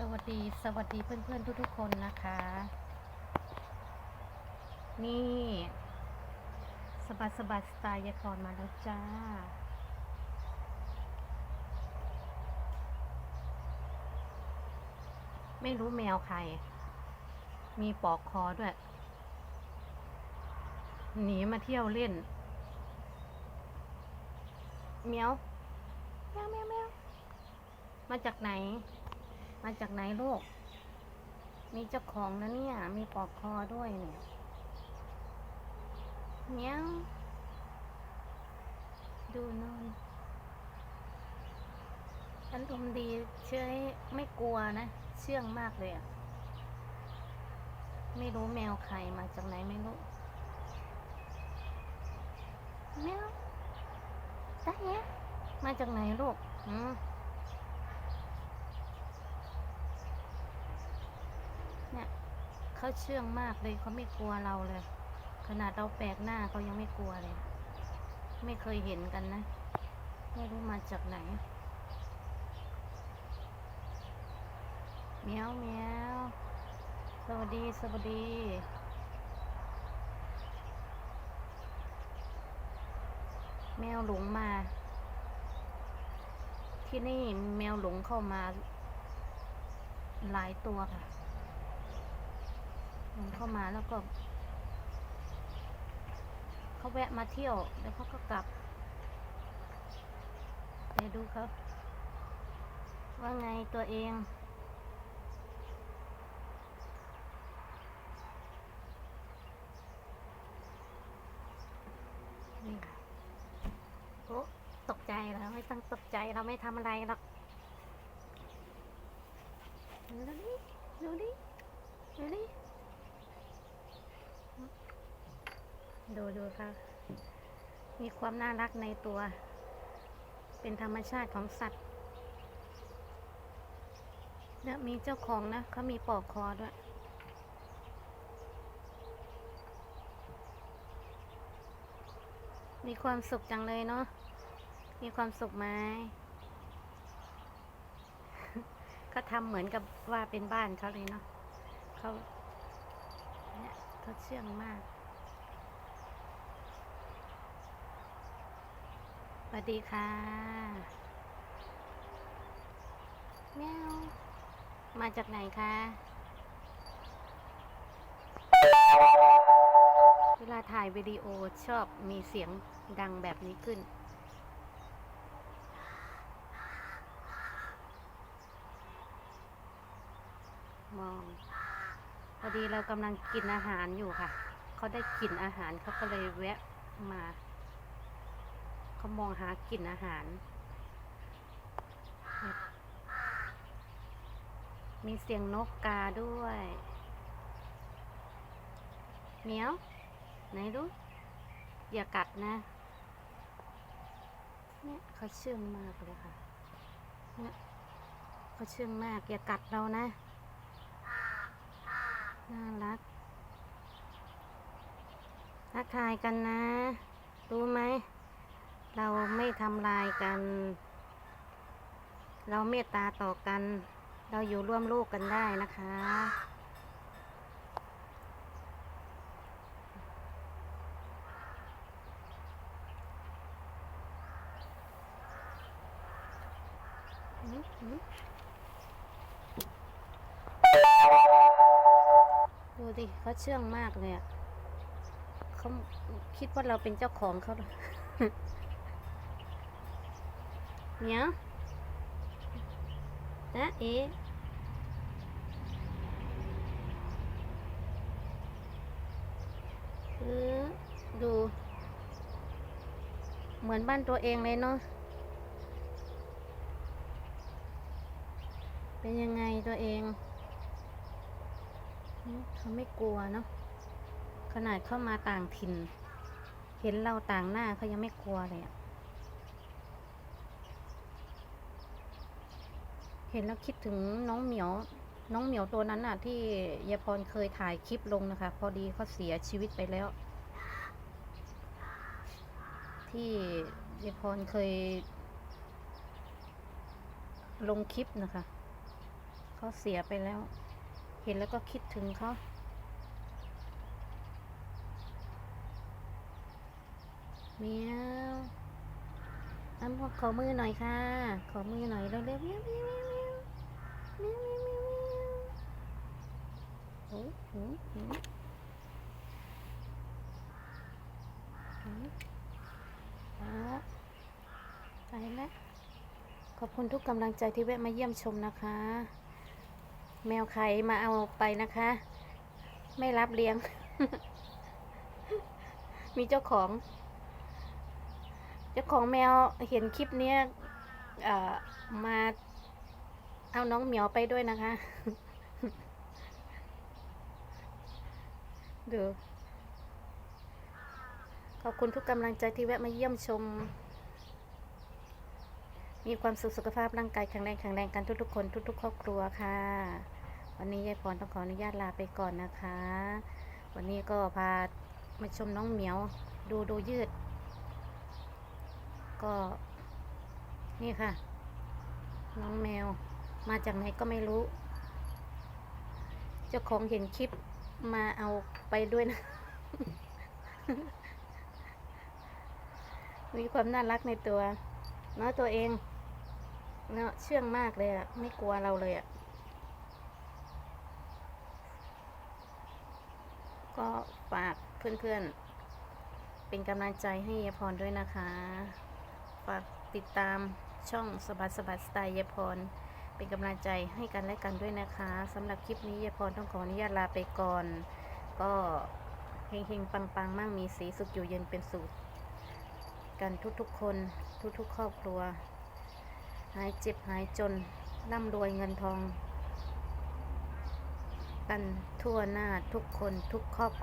สวัสดีสวัสดีเพื่อนๆทุกๆคนนะคะ นี่สบัดสบัดสไตล์ยายพรมาแล้วจ้า ไม่รู้แมวใคร มีปอกคอด้วย หนีมาเที่ยวเล่นเมียวแมวแมวแมวมาจากไหน มาจากไหนลูก มีเจ้าของนะเนี่ย มีปลอกคอด้วยเนี่ยเนี้ยดูนอนฉันอมณ์ดีเชื่อไม่กลัวนะ เชื่องมากเลยอะไม่รู้แมวใครมาจากไหนไม่รู้แมวตาเนี้ยมาจากไหนลูกอืม เนี่ย เขาเชื่องมากเลยเขาไม่กลัวเราเลย ขนาดเราแปลกหน้าเขายังไม่กลัวเลย ไม่เคยเห็นกันนะ ไม่รู้มาจากไหนเมียวเมียวสวัสดีสวัสดีแมวหลงมา ที่นี่แมวหลงเข้ามา หลายตัวค่ะ ลงเข้ามาแล้วก็เขาแวะมาเที่ยว แล้วเขาก็กลับเดี๋ยวดูเขาว่าไงตัวเองนี่ค่ะโอ้ตกใจแล้วไม่ต้องตกใจเราไม่ทำอะไรหรอกดูดิดูดิดูดิ ดูดูค่ะมีความน่ารักในตัว เป็นธรรมชาติของสัตว์และมีเจ้าของนะเขามีปลอกคอด้วยมีความสุขจังเลยเนาะ มีความสุขไหมเขาทำเหมือนกับว่าเป็นบ้านเขาเลยเนาะเขาเนี่ยเขาเชื่องมาก วัสดีค่ะแมวมาจากไหนคะ เวลาถ่ายวิดีโอชอบมีเสียงดังแบบนี้ขึ้น มอง พอดีเรากำลังกินอาหารอยู่ค่ะ เขาได้กลิ่นอาหารเขาก็เลยแวะมา เขามองหากลิ่นอาหาร มีเสียงนกกาด้วยเหมียว ไหนดู อย่ากัดนะ เนี่ยเขาเชื่องมากเลยค่ะ เนี่ยเขาเชื่องมาก อย่ากัดเรานะ น่ารักทักทายกันนะ รู้ไหม เราไม่ทำลายกัน เราเมตตาต่อกัน เราอยู่ร่วมโลกกันได้นะคะอืมอืมดูดิเขาเชื่องมากเลยอะเขาคิดว่าเราเป็นเจ้าของเขาเหรอ เนี้ยนะเอ๋เออดู เหมือนบ้านตัวเองเลยเนาะ เป็นยังไงตัวเอง เขาไม่กลัวเนาะ ขนาดเข้ามาต่างถิ่น เห็นเราต่างหน้าเขายังไม่กลัวเลยอะ เห็นแล้วคิดถึงน้องเหมียว น้องเหมียวตัวนั้นน่ะ ที่ยายพรเคยถ่ายคลิปลงนะคะ พอดีเขาเสียชีวิตไปแล้ว ที่ยายพรเคย ลงคลิปนะคะเขาเสียไปแล้ว เห็นแล้วก็คิดถึงเขาเมียวอ้ำขอมือหน่อยค่ะ ขอมือหน่อยเร็วๆเมียวเมียวเมียวเมียวเมียวเมียวเมียวโอ้โหโอ้โหอะ ไปแล้วขอบคุณทุกกำลังใจที่แวะมาเยี่ยมชมนะคะ แมวใครมาเอาไปนะคะ ไม่รับเลี้ยง มีเจ้าของ เจ้าของแมวเห็นคลิปเนี้ยมาเอาน้องเหมียวไปด้วยนะคะ ดูขอบคุณทุกกำลังใจที่แวะมาเยี่ยมชม มีความสุขสุขภาพร่างกายแข็งแรงแข็งแรงกันทุกๆคนทุก ๆ ครอบครัวค่ะ วันนี้ยายพรต้องขออนุญาตลาไปก่อนนะคะ วันนี้ก็พามาชมน้องเหมียวดูดูยืด ก็ นี่ค่ะ น้องแมว มาจากไหนก็ไม่รู้ เจ้าของเห็นคลิป มาเอาไปด้วยนะ มีความน่ารักในตัว เนาะตัวเอง เนาะเชื่องมากเลยอะไม่กลัวเราเลยอะก็ฝากเพื่อนๆ เป็นกำลังใจให้ยายพรด้วยนะคะ ฝากติดตามช่องสบัดสบัดสไตล์ยพร เป็นกำลังใจให้กันและกันด้วยนะคะสำหรับคลิปนี้ยายพรต้องขออนุญาตลาไปก่อน ก็เฮงๆ ปังๆ มั่งมีสีสุขอยู่เย็นเป็นสุขกันทุกๆ คนทุกๆ ครอบครัว หายเจ็บหายจนร่ำรวยเงินทอง กันทั่วหน้าทุกคนทุกครอบครัว